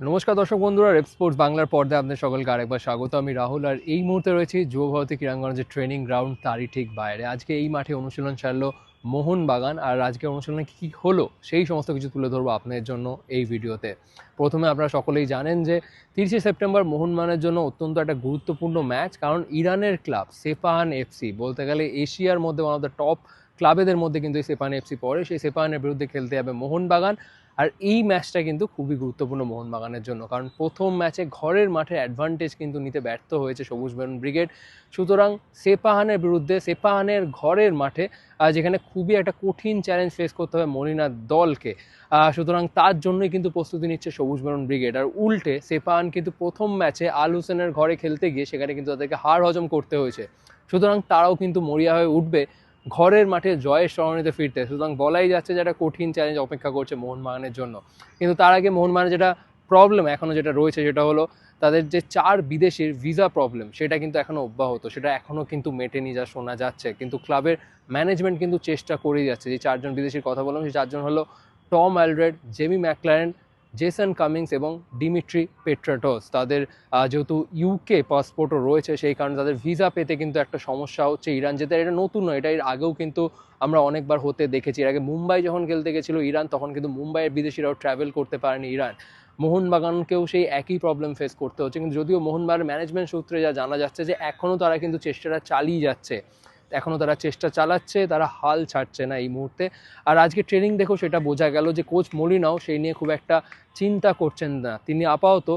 নমস্কার দর্শক বন্ধুরা রেপ স্পোর্টস বাংলার পর্দায় আপনাদের সকলকে আরেকবার স্বাগত। আমি রাহুল আর এই মুহূর্তে রয়েছি যুব ভারতী ক্রীড়াঙ্গনের ট্রেনিং গ্রাউন্ড তারই ঠিক বাইরে। আজকে এই মাঠে অনুশীলন সারলো মোহনবাগান আর আজকে অনুশীলনে কী হলো সেই সমস্ত কিছু তুলে ধরবো আপনাদের জন্য এই ভিডিওতে। প্রথমে আপনারা সকলেই জানেন যে তিরিশে সেপ্টেম্বর মোহনবাগানের জন্য অত্যন্ত একটা গুরুত্বপূর্ণ ম্যাচ কারণ ইরানের ক্লাব সেপাহান এফসি বলতে গেলে এশিয়ার মধ্যে ওয়ান অফ দ্য টপ ক্লাবেদের মধ্যে কিন্তু এই সেপান এফসি পড়ে। সেই সেপাহানের বিরুদ্ধে খেলতে যাবে মোহনবাগান। আর এই ম্যাচটা কিন্তু খুবই গুরুত্বপূর্ণ মোহনবাগানের জন্য। কারণ প্রথম ম্যাচে ঘরের মাঠে অ্যাডভান্টেজ কিন্তু নিতে ব্যর্থ হয়েছে সবুজ বেরুন ব্রিগেড। সুতরাং সেপাহানের বিরুদ্ধে সেপাহানের ঘরের মাঠে যেখানে খুবই একটা কঠিন চ্যালেঞ্জ ফেস করতে হবে মরিনার দলকে সুতরাং তার জন্যই কিন্তু প্রস্তুতি নিচ্ছে সবুজ বেরুন ব্রিগেড। আর উল্টে সেপাহান কিন্তু প্রথম ম্যাচে আল হোসেনের ঘরে খেলতে গিয়ে সেখানে কিন্তু তাদেরকে হার হজম করতে হয়েছে। সুতরাং তারাও কিন্তু মরিয়া হয়ে উঠবে। ঘরের মাঠে জয়ের সরণিতে ফিরতে সুতরাং বলাই যাচ্ছে যে একটা কঠিন চ্যালেঞ্জ অপেক্ষা করছে মোহনবাগানের জন্য। কিন্তু তার আগে মোহনবাগানের যেটা প্রবলেম এখনও যেটা রয়েছে সেটা হলো তাদের যে চার বিদেশির ভিসা প্রবলেম সেটা কিন্তু এখনও অব্যাহত। সেটা এখনও কিন্তু মেটেনি যা শোনা যাচ্ছে। কিন্তু ক্লাবের ম্যানেজমেন্ট কিন্তু চেষ্টা করেই যাচ্ছে। যে চারজন বিদেশির কথা বললাম, সেই চারজন হলো Tom Aldred, Jamie McLaren Jason Cummings এবং ডিমিট্রি পেট্রাটোস। তাদের যেহেতু ইউকে পাসপোর্টও রয়েছে, সেই কারণে তাদের ভিসা পেতে কিন্তু একটা সমস্যা হচ্ছে ইরান যেতে এটা নতুন নয়, এটা এর আগেও কিন্তু আমরা অনেকবার হতে দেখেছি। এর আগে মুম্বাই যখন খেলতে গেছিল ইরান, তখন কিন্তু মুম্বাইয়ের বিদেশিরাও ট্রাভেল করতে পারেনি ইরান। মোহনবাগানকেও সেই একই প্রবলেম ফেস করতে হচ্ছে, কিন্তু যদিও মোহনবাগান ম্যানেজমেন্ট সূত্রে যা জানা যাচ্ছে যে এখনও তারা কিন্তু চেষ্টাটা চালিয়ে যাচ্ছে। এখনও তারা চেষ্টা চালাচ্ছে, তারা হাল ছাড়ছে না এই মুহূর্তে। আর আজকে ট্রেনিং দেখো সেটা বোঝা গেল যে কোচ মরিনাও সেই নিয়ে খুব একটা চিন্তা করছেন না। তিনি আপাতত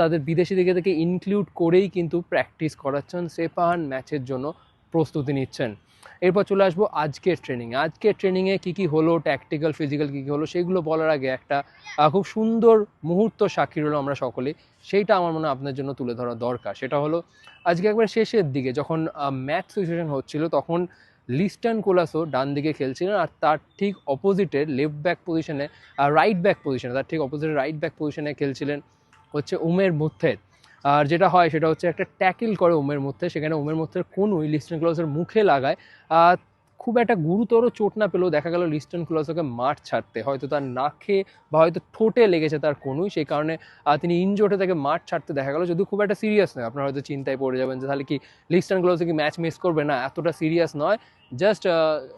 তাদের বিদেশি দিকে থেকে ইনক্লুড করেই কিন্তু প্র্যাকটিস করাচ্ছেন সেপাহান ম্যাচের জন্য। প্রস্তুতি নিচ্ছেন। এরপর চলে আসব আজকের ট্রেনিংয়ে আজকের ট্রেনিংয়ে কী কী হলো ট্যাকটিক্যাল ফিজিক্যাল কী কী হলো, সেগুলো বলার আগে একটা খুব সুন্দর মুহূর্ত সাক্ষী রইল আমরা সকলেই সেইটা আমার মনে হয় আপনার জন্য তুলে ধরা দরকার। সেটা হলো, আজকে একবার শেষের দিকে যখন ম্যাচ সিচুয়েশন হচ্ছিল, তখন লিস্টান কোলাসো ডান দিকে খেলছিলেন আর তার ঠিক অপোজিটের লেফট ব্যাক পজিশনে রাইট ব্যাক পজিশনে তার ঠিক অপোজিটে রাইট ব্যাক পজিশনে খেলছিলেন হচ্ছে উমের মুথের আর যেটা হয় সেটা হচ্ছে একটা ট্যাকেল করে ওমের মধ্যে, সেখানে ওমের মধ্যে কোনোই লিস্টন ক্লসের মুখে লাগায়। খুব একটা গুরুতর চোট না পেলেও দেখা গেল লিস্টন ক্লসকে মাঠ ছাড়তে। হয়তো তার নাকে বা হয়তো ঠোঁটে লেগেছে তার কোনোই, সেই কারণে তিনি ইনজোটে তাকে মাঠ ছাড়তে দেখা গেল। যদি খুব একটা সিরিয়াস নয়, আপনারা হয়তো চিন্তায় পড়ে যাবেন যে তাহলে কি লিস্টন ক্লসে কি ম্যাচ মিস করবে? না, এতটা সিরিয়াস নয়। জাস্ট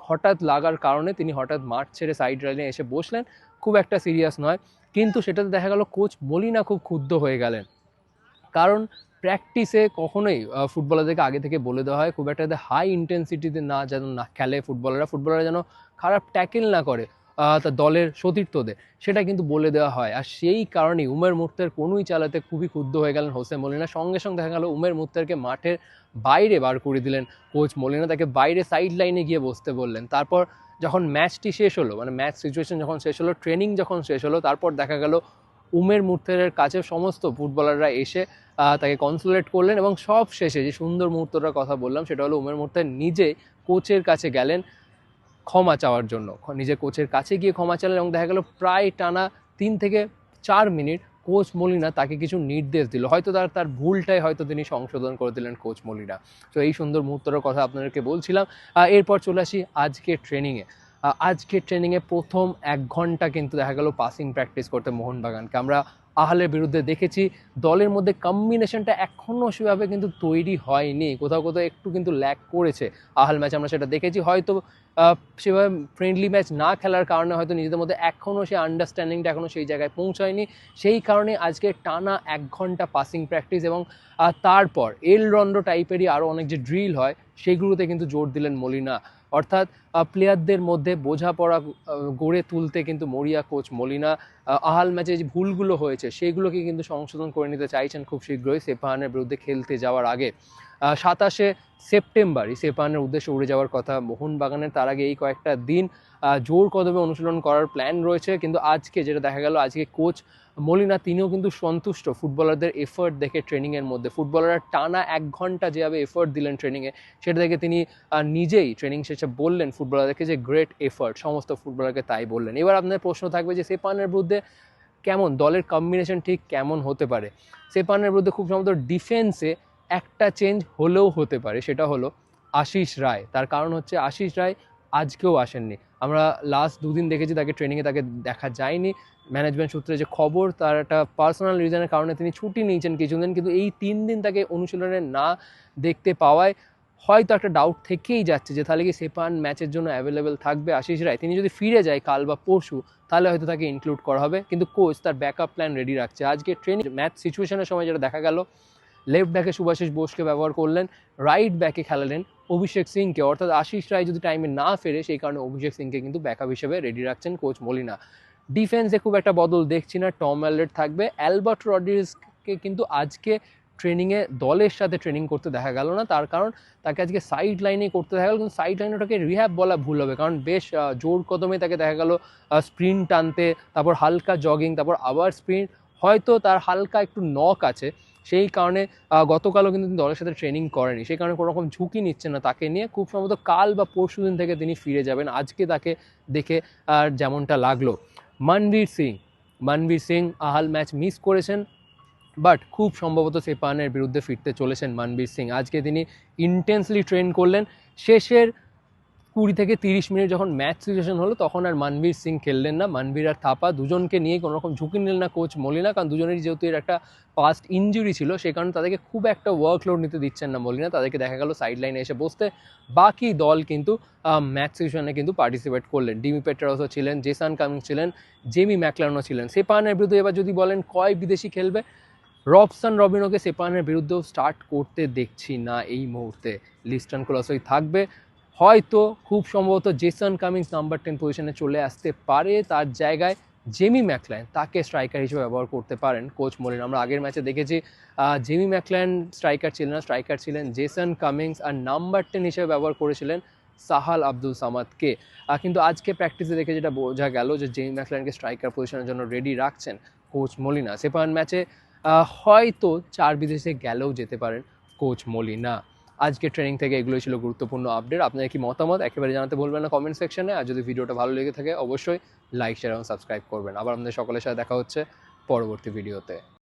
হঠাৎ লাগার কারণে তিনি হঠাৎ মাঠ ছেড়ে সাইড লাইনে এসে বসলেন। খুব একটা সিরিয়াস নয়। কিন্তু সেটাতে দেখা গেল কোচ মলিনা খুব ক্ষুব্ধ হয়ে গেলেন। কারণ প্র্যাকটিসে কখনোই ফুটবলারদেরকে আগে থেকে বলে দেওয়া হয়, খুব একটা হাই ইন্টেন্সিটিতে না যেন না খেলে ফুটবলাররা ফুটবলাররা যেন খারাপ ট্যাকেল না করে তার দলের সতীর্থদের, সেটা কিন্তু বলে দেওয়া হয়। আর সেই কারণেই উমের মুহূর্তের কোনোই চালাতে খুবই ক্ষুব্ধ হয়ে গেলেন হোসেন মলিনা। সঙ্গে সঙ্গে দেখা গেল উমের মুহূর্তেরকে মাঠের বাইরে বার করে দিলেন কোচ মলিনা। তাকে বাইরে সাইড লাইনে গিয়ে বসতে বললেন। তারপর যখন ম্যাচটি শেষ হলো মানে ম্যাচ সিচুয়েশন যখন শেষ হলো ট্রেনিং যখন শেষ হলো, তারপর দেখা গেল উমের মুহূর্তের কাছে সমস্ত ফুটবলাররা এসে তাকে কনসুলেট করলেন এবং সব শেষে যে সুন্দর মুহূর্তটার কথা বললাম, সেটা হলো উমের মুহূর্তে নিজে কোচের কাছে গেলেন ক্ষমা চাওয়ার জন্য। নিজে কোচের কাছে গিয়ে ক্ষমা চাইলেন এবং দেখা গেল প্রায় টানা তিন থেকে চার মিনিট কোচ মলিনা তাকে কিছু নির্দেশ দিল। হয়তো তার তার ভুলটাই হয়তো তিনি সংশোধন করে দিলেন কোচ মলিনা। তো এই সুন্দর মুহূর্তটার কথা আপনাদেরকে বলছিলাম। এরপর চলে আসি আজকের ট্রেনিংয়ে আজকের ট্রেনিংয়ে প্রথম এক ঘণ্টা কিন্তু দেখা গেল পাসিং প্র্যাকটিস করতে মোহনবাগানকে। আমরা আহালের বিরুদ্ধে দেখেছি, দলের মধ্যে কম্বিনেশনটা এখনও সেভাবে কিন্তু তৈরি হয়নি। কোথাও কোথাও একটু কিন্তু ল্যাক করেছে আহাল ম্যাচ আমরা সেটা দেখেছি। হয়তো সেভাবে ফ্রেন্ডলি ম্যাচ না খেলার কারণে হয়তো নিজেদের মধ্যে এখনও সেই আন্ডারস্ট্যান্ডিংটা এখনও সেই জায়গায় পৌঁছায়নি। সেই কারণে আজকে টানা এক ঘণ্টা পাসিং প্র্যাকটিস এবং তারপর এল রন্ডো টাইপেরই আরও অনেক যে ড্রিল হয়, সেগুলোতে কিন্তু জোর দিলেন মলিনা। অর্থাৎ প্লেয়ারদের মধ্যে বোঝাপড়া গড়ে তুলতে কিন্তু মরিয়া কোচ মলিনা আহাল ম্যাচে যে ভুলগুলো হয়েছে, সেগুলোকে কিন্তু সংশোধন করে নিতে চাইছেন খুব শীঘ্রই সেফাহানের বিরুদ্ধে খেলতে যাওয়ার আগে। সাতাশে সেপ্টেম্বরই সেফাহানের উদ্দেশ্যে উড়ে যাওয়ার কথা মোহনবাগানের, তার আগে এই কয়েকটা দিন জোর কদমে অনুশীলন করার প্ল্যান রয়েছে। কিন্তু আজকে যেটা দেখা গেল, আজকে কোচ মলিনা, তিনিও কিন্তু সন্তুষ্ট ফুটবলারদের এফোর্ট দেখে ট্রেনিংয়ের মধ্যে। ফুটবলাররা টানা এক ঘণ্টা যেভাবে এফোর্ট দিলেন ট্রেনিংয়ে সেটা দেখে তিনি নিজেই ট্রেনিং শেষে বললেন ফুটবলারদেরকে যে গ্রেট এফোর্ট সমস্ত ফুটবলারকে তাই বললেন। এবার আপনার প্রশ্ন থাকবে যে, সেপানের বিরুদ্ধে কেমন, দলের কম্বিনেশন ঠিক কেমন হতে পারে? সেপানের বিরুদ্ধে খুব সম্ভবত ডিফেন্সে একটা চেঞ্জ হলেও হতে পারে, সেটা হলো আশিস রায়। তার কারণ হচ্ছে আশিস রায় আজকেও আসেননি। আমরা লাস্ট দুদিন দেখেছি তাকে ট্রেনিংয়ে তাকে দেখা যায়নি। ম্যানেজমেন্ট সূত্রে যে খবর, তার একটা পার্সোনাল রিজনের কারণে তিনি ছুটি নিয়েছেন কিছুদিন, কিন্তু এই তিন দিন তাকে অনুশীলনে না দেখতে পাওয়ায় হয়তো একটা ডাউট থেকেই যাচ্ছে যে তাহলে কি সেপান ম্যাচের জন্য অ্যাভেলেবেল থাকবে? আশিস রায়, তিনি যদি ফিরে যায় কাল বা পরশু, তাহলে হয়তো তাকে ইনক্লুড করা হবে। কিন্তু কোচ তার ব্যাকআপ প্ল্যান রেডি রাখছে। আজকে ট্রেনিং ম্যাচ সিচুয়েশনের সময় যেটা দেখা গেল লেফট ব্যাকে সুভাষিস বোসকে ব্যবহার করলেন রাইট ব্যাকে খেলালেন অভিষেক সিংকে। অর্থাৎ আশিস রায় যদি টাইমে না ফেরে, সেই কারণে অভিষেক সিংকে কিন্তু ব্যাকআপ হিসেবে রেডি রাখছেন কোচ মলিনা। ডিফেন্সে খুব একটা বদল দেখছি না, টম অ্যালরেট থাকবে। অ্যালবার্ট রড্রিগেজকে কিন্তু আজকে ট্রেনিংয়ে দলের সাথে ট্রেনিং করতে দেখা গেল না। তার কারণ, তাকে আজকে সাইড লাইনে করতে দেখা গেল, কিন্তু সাইড লাইনে ওটাকে রিহ্যাব বলা ভুল হবে। কারণ বেশ জোর কদমে তাকে দেখা গেল স্প্রিন্ট টানতে, তারপর হালকা জগিং তারপর আবার স্প্রিন্ট হয়তো তার হালকা একটু নক আছে। সেই কারণে গতকালও কিন্তু তিনি দলের সাথে ট্রেনিং করেনি সেই কারণে কোনো রকম ঝুঁকি নিচ্ছে না তাকে নিয়ে। খুব সম্ভবত কাল বা পরশু দিন থেকে তিনি ফিরে যাবেন। আজকে তাকে দেখে আর যেমনটা লাগল। মনবীর সিং মনবীর সিং আহাল ম্যাচ মিস করেছেন বাট খুব সম্ভবত সেপানের বিরুদ্ধে ফিরতে চলেছেন মনবীর সিং। আজকে তিনি ইন্টেন্সলি ট্রেন করলেন। শেষের কুড়ি থেকে তিরিশ মিনিট যখন ম্যাচ সিচুয়েশন হলো, তখন আর মানবীর সিং খেললেন না। মানবীর আর থাপা দুজনকে নিয়ে কোনো রকম ঝুঁকি নিলেন না কোচ মলিনা, কারণ দুজনেরই যেহেতু এর একটা পাস্ট ইঞ্জুরি ছিল, সে কারণে তাদেরকে খুব একটা ওয়ার্কলোড নিতে দিচ্ছেন না মলিনা। তাদেরকে দেখা গেল সাইড লাইনে এসে বসতে। বাকি দল কিন্তু ম্যাচ সিচুয়েশনে কিন্তু পার্টিসিপেট করলেন। ডিমি পেট্রাসও ছিলেন, জেসান কামিংস ছিলেন, জেমি ম্যাকলারনও ছিলেন। সেপানের বিরুদ্ধে এবার যদি বলেন, কয় বিদেশি খেলবে? রবসান রবিনোকে সেপানের বিরুদ্ধেও স্টার্ট করতে দেখছি না এই মুহূর্তে। লিস্টন ক্লসই থাকবে। হয়তো খুব সম্ভবত জেসন কামিংস নাম্বার টেন পজিশনে চলে আসতে পারে। তার জায়গায় জেমি ম্যাকল্যান তাকে স্ট্রাইকার হিসেবে ব্যবহার করতে পারেন কোচ মলিন। আমরা আগের ম্যাচে দেখেছি জেমি ম্যাকল্যান স্ট্রাইকার ছিলেন না স্ট্রাইকার ছিলেন জেসন কামিংস আর নাম্বার টেন হিসেবে ব্যবহার করেছিলেন সাহাল আব্দুল সামাদকে। কিন্তু আজকে প্র্যাকটিসে দেখে যেটা বোঝা গেল যে জেমি ম্যাকল্যানকে স্ট্রাইকার পজিশনের জন্য রেডি রাখছেন কোচ মলিনা। সেপান ম্যাচে হয়তো চার বিদেশে গেলেও যেতে পারেন কোচ মলিনা। আজকে ট্রেনিং থেকে এগুলোই ছিল গুরুত্বপূর্ণ আপডেট আপনার কি মতামত? একেবারে জানাতে বলবেন না কমেন্ট সেকশনে আর যদি ভিডিওটা ভালো লেগে থাকে, অবশ্যই লাইক শেয়ার এবং সাবস্ক্রাইব করবেন। আবার আমাদের সকলের সাথে দেখা হচ্ছে পরবর্তী ভিডিওতে